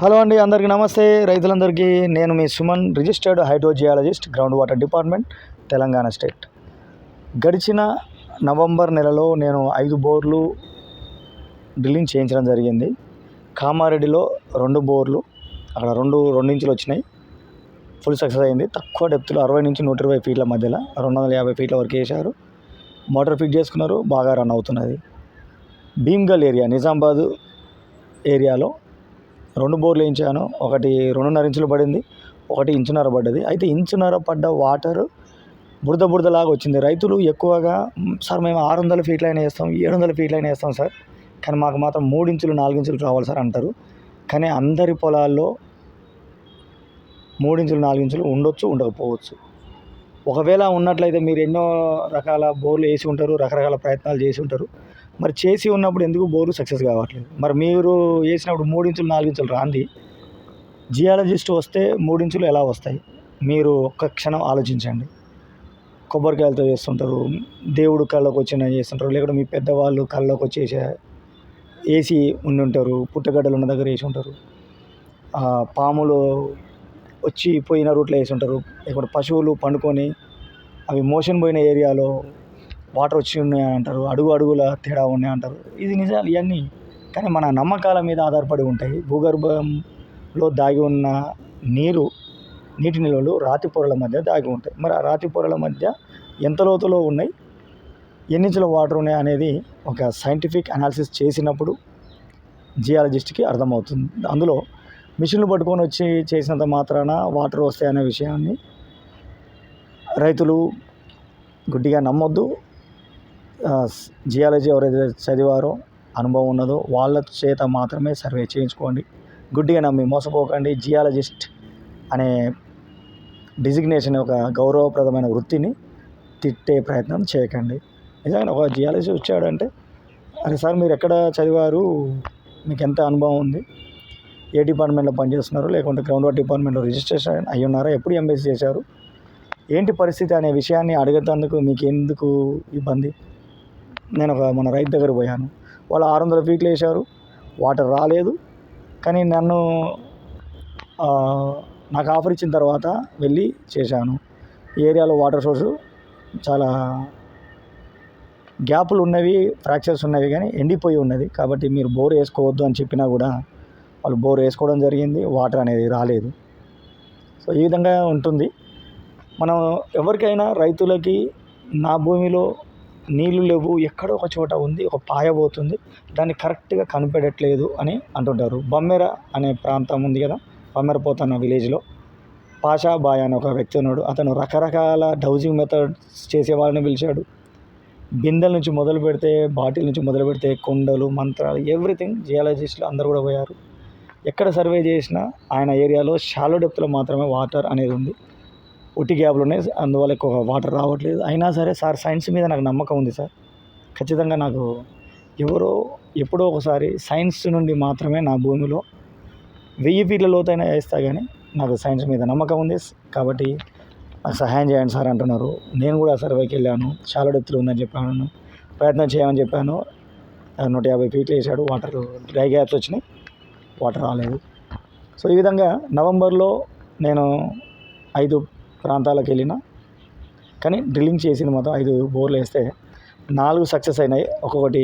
Hello అండి అందరికీ నమస్తే. రైతులందరికీ నేను మీ Suman registered hydrogeologist ground water department Telangana state. గడిచిన నవంబర్ నెలలో నేను ఐదు బోర్లు డ్రిల్లింగ్ చేయించడం జరిగింది. కామారెడ్డిలో రెండు బోర్లు అక్కడ రెండు రెండించులు వచ్చినాయి. ఫుల్ సక్సెస్ అయింది. తక్కువ డెప్త్లో అరవై నుంచి నూట ఇరవై ఫీట్ల మధ్యలో రెండు వందల యాభై ఫీట్ల వరకు వేశారు. మోటార్ ఫిట్ చేసుకున్నారు బాగా రన్ అవుతున్నది. భీమ్గల్ ఏరియా నిజామాబాద్ ఏరియాలో రెండు బోర్లు వేయించాను ఒకటి రెండున్నర ఇంచులు పడింది ఒకటి ఇంచున్నర పడ్డది. అయితే ఇంచున్నర పడ్డ వాటర్ బురద బురదలాగా వచ్చింది. రైతులు ఎక్కువగా సార్ మేము ఆరు వందల ఫీట్లు అయినా వేస్తాం ఏడు వందల ఫీట్లు అయినా వేస్తాం సార్ కానీ మాకు మాత్రం మూడు ఇంచులు నాలుగు ఇంచులు కావాలి సార్ అంటారు. కానీ అందరి పొలాల్లో మూడించులు నాలుగించులు ఉండొచ్చు ఉండకపోవచ్చు. ఒకవేళ ఉన్నట్లయితే మీరు ఎన్నో రకాల బోర్లు వేసి ఉంటారు రకరకాల ప్రయత్నాలు చేసి ఉంటారు. మరి చేసి ఉన్నప్పుడు ఎందుకు బోరు సక్సెస్ కావట్లేదు? మరి మీరు వేసినప్పుడు మూడు ఇంచులు రాంది. జియాలజిస్ట్ వస్తే మూడు ఇంచులు ఎలా వస్తాయి? మీరు ఒక్క క్షణం ఆలోచించండి. కొబ్బరికాయలతో చేస్తుంటారు దేవుడు కళ్ళకు వచ్చిన చేస్తుంటారు లేకుంటే మీ పెద్దవాళ్ళు కళ్ళకు వచ్చేసే ఏసీ ఉండి ఉంటారు పుట్టగడ్డలు ఉన్న దగ్గర వేసి ఉంటారు పాములు వచ్చి పోయిన రూట్లో వేసి ఉంటారు లేకుంటే పశువులు పండుకొని అవి మోషన్ పోయిన ఏరియాలో వాటర్ వచ్చి ఉన్నాయి అంటారు అడుగు అడుగుల తేడా ఉన్నాయి అంటారు. ఇది నిజాలు ఇవన్నీ. కానీ మన నమ్మకాల మీద ఆధారపడి ఉంటాయి. భూగర్భంలో దాగి ఉన్న నీరు నీటి నిల్వలు రాతి పొరల మధ్య దాగి ఉంటాయి. మరి ఆ రాతి పొరల మధ్య ఎంత లోతులో ఉన్నాయి? ఎన్ని ఇంచుల వాటర్ ఉన్నాయి అనేది ఒక సైంటిఫిక్ అనాలిసిస్ చేసినప్పుడు జియాలజిస్ట్కి అర్థమవుతుంది. అందులో మిషన్లు పట్టుకొని వచ్చి చేసినంత మాత్రాన వాటర్ వస్తాయనే విషయాన్ని రైతులు గుడ్డిగా నమ్మొద్దు. జియాలజీ ఎవరైతే చదివారో అనుభవం ఉన్నదో వాళ్ళ చేత మాత్రమే సర్వే చేయించుకోండి. గుడ్డిగా నమ్మి మోసపోకండి. జియాలజిస్ట్ అనే డిజిగ్నేషన్ ఒక గౌరవప్రదమైన వృత్తిని తిట్టే ప్రయత్నం చేయకండి. నిజంగా ఒక జియాలజీ వచ్చాడంటే అరే సార్ మీరు ఎక్కడ చదివారు? మీకు ఎంత అనుభవం ఉంది? ఏ డిపార్ట్మెంట్లో పనిచేస్తున్నారు? లేకుంటే గ్రౌండ్ వాటర్ డిపార్ట్మెంట్లో రిజిస్ట్రేషన్ అయ్యి ఉన్నారా? ఎప్పుడు ఎంబీసీ చేశారు? ఏంటి పరిస్థితి అనే విషయాన్ని అడిగేందుకు మీకు ఎందుకు ఇబ్బంది? నేను ఒక మన రైతు దగ్గర పోయాను. వాళ్ళు ఆరు వందల ఫీట్లు వేశారు. వాటర్ రాలేదు. కానీ నన్ను నాకు ఆఫర్ ఇచ్చిన తర్వాత వెళ్ళి చేశాను. ఈ ఏరియాలో వాటర్ సోర్సు చాలా గ్యాపులు ఉన్నవి ఫ్రాక్చర్స్ ఉన్నవి కానీ ఎండిపోయి ఉన్నది. కాబట్టి మీరు బోర్ వేసుకోవద్దు అని చెప్పినా కూడా వాళ్ళు బోర్ వేసుకోవడం జరిగింది. వాటర్ అనేది రాలేదు. సో ఈ విధంగా ఉంటుంది. మనం ఎవరికైనా రైతులకి నా భూమిలో నీళ్ళు లేవు ఎక్కడో ఒక చోట ఉంది ఒక పాయ పోతుంది దాన్ని కరెక్ట్గా కనిపెట్టట్లేదు అని అంటుంటారు. బమ్మెర అనే ప్రాంతం ఉంది కదా బమ్మెర పోతున్న విలేజ్లో. పాషా బాయ్ అనే ఒక వ్యక్తి ఉన్నాడు అతను రకరకాల డౌజింగ్ మెథడ్స్ చేసే వాళ్ళని పిలిచాడు. బిందెల నుంచి మొదలు పెడితే బాటిల్ నుంచి మొదలు పెడితే కొండలు మంత్రాలు ఎవ్రీథింగ్ జియాలజిస్టులు అందరూ కూడా పోయారు. ఎక్కడ సర్వే చేసినా ఆయన ఏరియాలో షాలో డెప్త్లో మాత్రమే వాటర్ అనేది ఉంది. ఒట్టి గ్యాప్లు ఉన్నాయి. అందువల్ల ఎక్కువ వాటర్ రావట్లేదు. అయినా సరే సార్ సైన్స్ మీద నాకు నమ్మకం ఉంది సార్. ఖచ్చితంగా నాకు ఎవరో ఎప్పుడో ఒకసారి సైన్స్ నుండి మాత్రమే నా భూమిలో వెయ్యి ఫీట్ల లోతైన వేస్తా కానీ నాకు సైన్స్ మీద నమ్మకం ఉంది. కాబట్టి నాకు సహాయం చేయండి సార్ అంటున్నారు. నేను కూడా సర్వేకి వెళ్ళాను. చాలా డెప్త్లో ఉందని చెప్పాను. ప్రయత్నం చేయమని చెప్పాను. నూట యాభై ఫీట్లు వేసాడు. వాటర్ డ్రై గ్యాప్స్ వచ్చినాయి. వాటర్ రాలేదు. సో ఈ విధంగా నవంబర్లో నేను ఐదు ప్రాంతాలకు వెళ్ళిన కానీ డ్రిల్లింగ్ చేసింది మొత్తం ఐదు బోర్లు వేస్తే నాలుగు సక్సెస్ అయినాయి. ఒక్కొక్కటి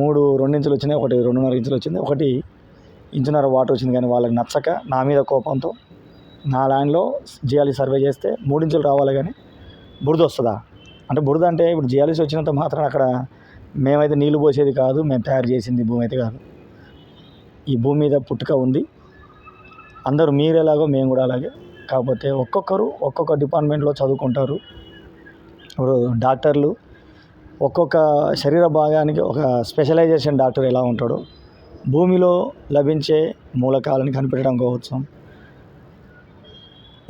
మూడు రెండు ఇంచులు వచ్చినాయి ఒకటి రెండున్నర ఇంచులు వచ్చింది ఒకటి ఇంచున్నర వాటర్ వచ్చింది కానీ వాళ్ళకి నచ్చక నా మీద కోపంతో నా ల్యాండ్లో జియాలి సర్వే చేస్తే మూడించులు రావాలి కానీ బురద వస్తుందా? అంటే బురద అంటే ఇప్పుడు జియాలిసి వచ్చినంత మాత్రం అక్కడ మేమైతే నీళ్ళు పోసేది కాదు మేము తయారు చేసింది భూమి అయితే కాదు. ఈ భూమి మీద పుట్టుక ఉంది. అందరూ మీరు ఎలాగో మేము కూడా అలాగే కాకపోతే ఒక్కొక్కరు ఒక్కొక్క డిపార్ట్మెంట్లో చదువుకుంటారు. ఇప్పుడు డాక్టర్లు ఒక్కొక్క శరీర భాగానికి ఒక స్పెషలైజేషన్ డాక్టర్ ఎలా ఉంటాడో భూమిలో లభించే మూలకాలను కనిపెట్టడం కోసం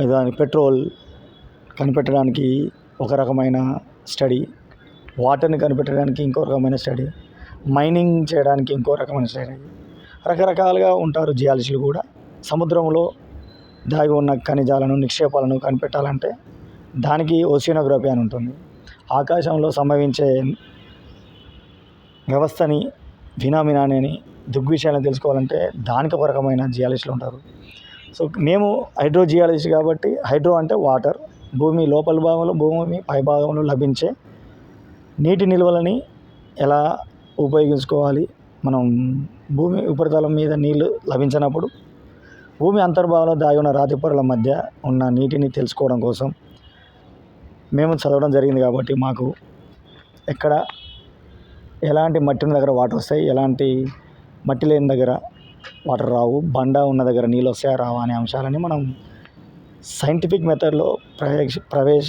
దాని పెట్రోల్ కనిపెట్టడానికి ఒక రకమైన స్టడీ వాటర్ని కనిపెట్టడానికి ఇంకో రకమైన స్టడీ మైనింగ్ చేయడానికి ఇంకో రకమైన స్టడీ. రకరకాలుగా ఉంటారు జియాలజీలు కూడా. సముద్రంలో దాగి ఉన్న ఖనిజాలను నిక్షేపాలను కనిపెట్టాలంటే దానికి ఓసినోగ్రఫీ అని ఉంటుంది. ఆకాశంలో సంభవించే వ్యవస్థని ఫినామినాని దృగ్విషయాలను తెలుసుకోవాలంటే దానికి ఒక రకమైన జియాలజిస్టులు ఉంటారు. సో మేము హైడ్రో జియాలజిస్ట్ కాబట్టి హైడ్రో అంటే వాటర్. భూమి లోపల భాగంలో భూమి పై భాగంలో లభించే నీటి నిల్వలని ఎలా ఉపయోగించుకోవాలి? మనం భూమి ఉపరితలం మీద నీళ్ళు లభించినప్పుడు భూమి అంతర్భాగంలో దాగి ఉన్న రాతి పొరల మధ్య ఉన్న నీటిని తెలుసుకోవడం కోసం మేము చదవడం జరిగింది కాబట్టి మాకు ఎక్కడ ఎలాంటి మట్టి ఉన్న దగ్గర వాటర్ వస్తాయి ఎలాంటి మట్టి లేని దగ్గర వాటర్ రావు బండ ఉన్న దగ్గర నీళ్ళు వస్తాయా రావా అనే అంశాలని మనం సైంటిఫిక్ మెథడ్లో ప్రవేశ ప్రవేశ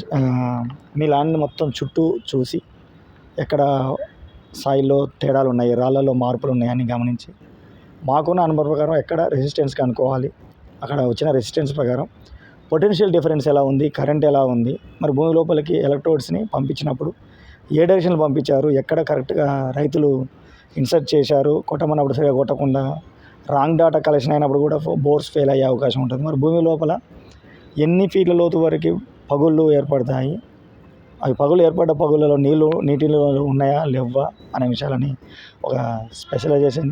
మీ ల్యాండ్ని మొత్తం చుట్టూ చూసి ఎక్కడ సాయిల్లో తేడాలు ఉన్నాయి రాళ్ళలో మార్పులు ఉన్నాయని గమనించి మాకున్న అనుభవం ప్రకారం ఎక్కడ రెసిస్టెన్స్ కనుక్కోవాలి అక్కడ వచ్చిన రెసిస్టెన్స్ ప్రకారం పొటెన్షియల్ డిఫరెన్స్ ఎలా ఉంది కరెంట్ ఎలా ఉంది మరి భూమి లోపలికి ఎలక్ట్రోడ్స్ని పంపించినప్పుడు ఏ డైరెక్షన్లో పంపించారు ఎక్కడ కరెక్ట్గా రైతులు ఇన్సర్ట్ చేశారు కొట్టమన్నప్పుడు సరిగా కొట్టకుండా రాంగ్ డాటా కలెక్షన్ అయినప్పుడు కూడా బోర్స్ ఫెయిల్ అయ్యే అవకాశం ఉంటుంది. మరి భూమి లోపల ఎన్ని ఫీట్ల లోతు వరకు పగుళ్ళు ఏర్పడతాయి అవి పగులు ఏర్పడ్డ పగుళ్ళలో నీళ్ళు నీటిలో ఉన్నాయా లేవా అనే విషయాలని ఒక స్పెషలైజేషన్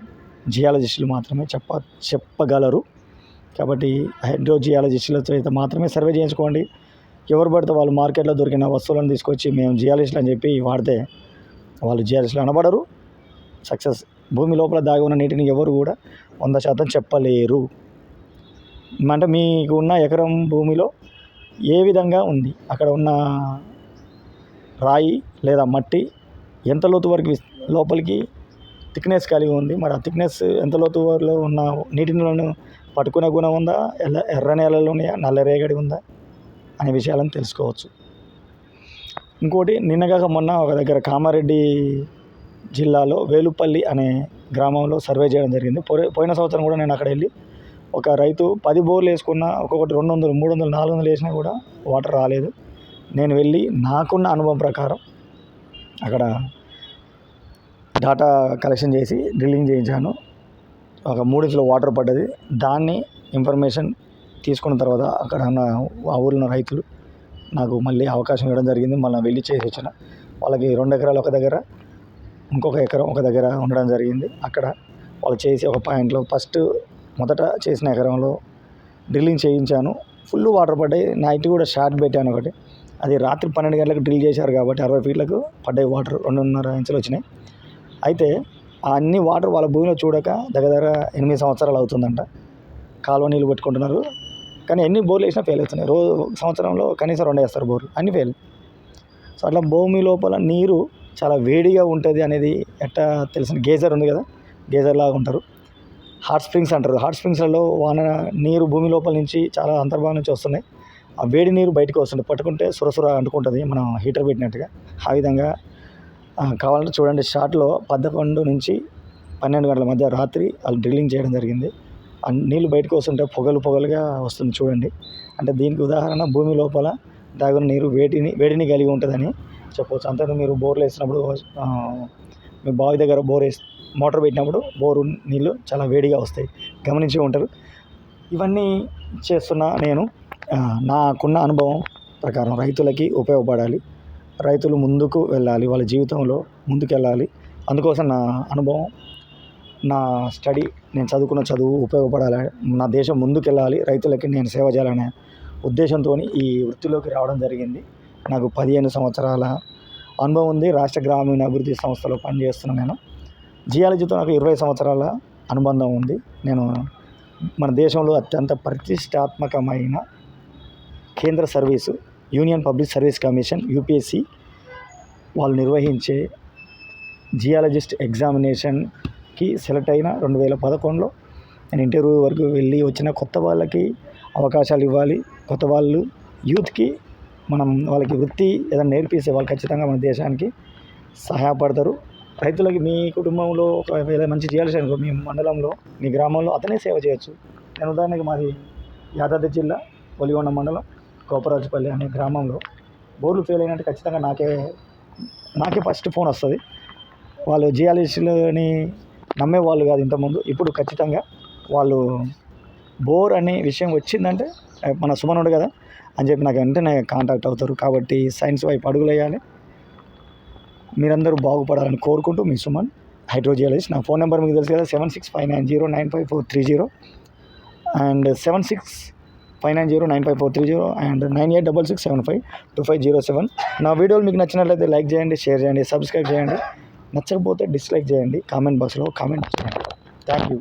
జియాలజిస్టులు మాత్రమే చెప్ప చెప్పగలరు. కాబట్టి హైడ్రోజియాలజిస్టులతో అయితే మాత్రమే సర్వే చేయించుకోండి. ఎవరు పడితే వాళ్ళు మార్కెట్లో దొరికిన వస్తువులను తీసుకొచ్చి మేము జియాలజిస్టులు అని చెప్పి వాడితే వాళ్ళు జియాలజిస్టులు అనబడరు. సక్సెస్ భూమి లోపల దాగి ఉన్న నీటిని ఎవరు కూడా వంద శాతం చెప్పలేరు. అంటే మీకు ఉన్న ఎకరం భూమిలో ఏ విధంగా ఉంది? అక్కడ ఉన్న రాయి లేదా మట్టి ఎంత లోతు వరకు లోపలికి థిక్నెస్ కలిగి ఉంది. మరి ఆ థిక్నెస్ ఎంత లోతులో ఉన్న నీటిని పట్టుకునే గుణం ఉందా? ఎల్ల ఎర్ర నేలలు ఉన్నాయా నల్ల రేగడి ఉందా? అనే విషయాలను తెలుసుకోవచ్చు. ఇంకోటి నిన్నగాక మొన్న ఒక దగ్గర కామారెడ్డి జిల్లాలో వేలుపల్లి అనే గ్రామంలో సర్వే చేయడం జరిగింది. పోయి- పోయిన సంవత్సరం కూడా నేను అక్కడ వెళ్ళి ఒక రైతు పది బోర్లు వేసుకున్న ఒక్కొక్కటి రెండు వందలు మూడు వందలు నాలుగు వందలు వేసినా కూడా వాటర్ రాలేదు. నేను వెళ్ళి నాకున్న అనుభవం ప్రకారం అక్కడ డాటా కలెక్షన్ చేసి డ్రిల్లింగ్ చేయించాను. ఒక మూడించులో వాటర్ పడ్డది. దాన్ని ఇన్ఫర్మేషన్ తీసుకున్న తర్వాత అక్కడ ఉన్న ఆ ఊరిలో రైతులు నాకు మళ్ళీ అవకాశం ఇవ్వడం జరిగింది. మళ్ళీ వెళ్ళి చేసి వచ్చిన. వాళ్ళకి రెండు ఎకరాలు ఒక దగ్గర ఇంకొక ఎకరం ఒక దగ్గర ఉండడం జరిగింది. అక్కడ వాళ్ళు చేసి ఒక పాయింట్లో ఫస్ట్ మొదట చేసిన ఎకరంలో డ్రిల్లింగ్ చేయించాను. ఫుల్ వాటర్ పడ్డాయి. నైట్ కూడా షార్ట్ పెట్టాను ఒకటి. అది రాత్రి పన్నెండు గంటలకు డ్రిల్ చేశారు కాబట్టి అరవై ఫీట్లకు పడ్డాయి వాటర్. రెండున్నర ఇంచులు వచ్చినాయి. అయితే ఆ అన్ని వాటర్ వాళ్ళ భూమిలో చూడక దగ్గర దగ్గర ఎనిమిది సంవత్సరాలు అవుతుందంట. కాలువ నీళ్ళు పెట్టుకుంటున్నారు. కానీ ఎన్ని బోర్లు వేసినా ఫెయిల్ అవుతున్నాయి. రోజు సంవత్సరంలో కనీసం రెండు వేస్తారు బోర్లు. అన్ని ఫెయిల్ సో అట్లా భూమి లోపల నీరు చాలా వేడిగా ఉంటుంది అనేది ఎట్టా తెలిసిన గేజర్ ఉంది కదా? గేజర్ లాగా ఉంటారు. హాట్ స్ప్రింగ్స్ అంటారు. హాట్ స్ప్రింగ్స్లలో వాన నీరు భూమి లోపల నుంచి చాలా అంతర్భాగం నుంచి వస్తున్నాయి. ఆ వేడి నీరు బయటకు వస్తుంది. పట్టుకుంటే సురసుర అంటుకుంటుంది మనం హీటర్ పెట్టినట్టుగా. ఆ విధంగా కావాలంటే చూడండి షార్ట్లో పదకొండు నుంచి పన్నెండు గంటల మధ్య రాత్రి వాళ్ళు డ్రిల్లింగ్ చేయడం జరిగింది. నీళ్ళు బయటకు వస్తుంటే పొగలు పొగలుగా వస్తుంది చూడండి. అంటే దీనికి ఉదాహరణ భూమి లోపల దాగున్న నీరు వేడిని వేడిని కలిగి ఉంటుందని చెప్పవచ్చు అంతే మీరు బోర్లు వేసినప్పుడు మీ బావి దగ్గర బోర్ వేసి మోటార్ పెట్టినప్పుడు బోరు నీళ్ళు చాలా వేడిగా వస్తాయి. గమనించి ఉంటారు. ఇవన్నీ చేస్తున్న నేను నాకున్న అనుభవం ప్రకారం రైతులకి ఉపయోగపడాలి. రైతులు ముందుకు వెళ్ళాలి వాళ్ళ జీవితంలో ముందుకెళ్ళాలి. అందుకోసం నా అనుభవం నా స్టడీ నేను చదువుకున్న చదువు ఉపయోగపడాలి నా దేశం ముందుకెళ్ళాలి రైతులకి నేను సేవ చేయాలనే ఉద్దేశంతో ఈ వృత్తిలోకి రావడం జరిగింది. నాకు పదిహేను సంవత్సరాల అనుభవం ఉంది. రాష్ట్ర గ్రామీణ అభివృద్ధి సంస్థలో పనిచేస్తున్నాను నేను. జియాలజీతో నాకు ఇరవై సంవత్సరాల అనుబంధం ఉంది. నేను మన దేశంలో అత్యంత ప్రతిష్టాత్మకమైన కేంద్ర service union public service commission UPSC వాళ్ళు నిర్వహించే జియాలజిస్ట్ ఎగ్జామినేషన్కి సెలెక్ట్ అయిన రెండు వేల పదకొండులో నేను ఇంటర్వ్యూ వరకు వెళ్ళి వచ్చిన కొత్త వాళ్ళకి అవకాశాలు ఇవ్వాలి. కొత్త వాళ్ళు యూత్కి మనం వాళ్ళకి వృత్తి ఏదైనా నేర్పిస్తే వాళ్ళు ఖచ్చితంగా మన దేశానికి సహాయపడతారు. రైతులకి మీ కుటుంబంలో ఒకవేళ మంచి చేయాల్సి అనుకో మీ మండలంలో మీ గ్రామంలో అతనే సేవ చేయొచ్చు. నేను ఉదాహరణకి మాది యాదాద్రి జిల్లా ఒలిగొండ మండలం. గోపరాజుపల్లి అనే గ్రామంలో బోర్లు ఫెయిల్ అయినట్టు ఖచ్చితంగా నాకే నాకే ఫస్ట్ ఫోన్ వస్తుంది. వాళ్ళు జియాలజిస్టులని నమ్మేవాళ్ళు కాదు ఇంతకుముందు. ఇప్పుడు ఖచ్చితంగా వాళ్ళు బోర్ అనే విషయం వచ్చిందంటే మన సుమనుడు కదా అని చెప్పి నాకు వెంటనే కాంటాక్ట్ అవుతారు. కాబట్టి సైన్స్ వైపు అడుగులు వేయాలి. మీరందరూ బాగుపడాలని కోరుకుంటూ మీ సుమన్ హైడ్రోజియాలజిస్ట్. నా ఫోన్ నెంబర్ మీకు తెలుసు కదా seven six five nine zero nine five four three zero and seven six five nine zero nine five four three zero and nine eight double six seven five two five zero seven. నా వీడియోలు మీకు నచ్చినట్లయితే like చేయండి share చేయండి subscribe చేయండి. నచ్చకపోతే dislike చేయండి. Comment బాక్స్లో కామెంట్ చేయండి. Thank you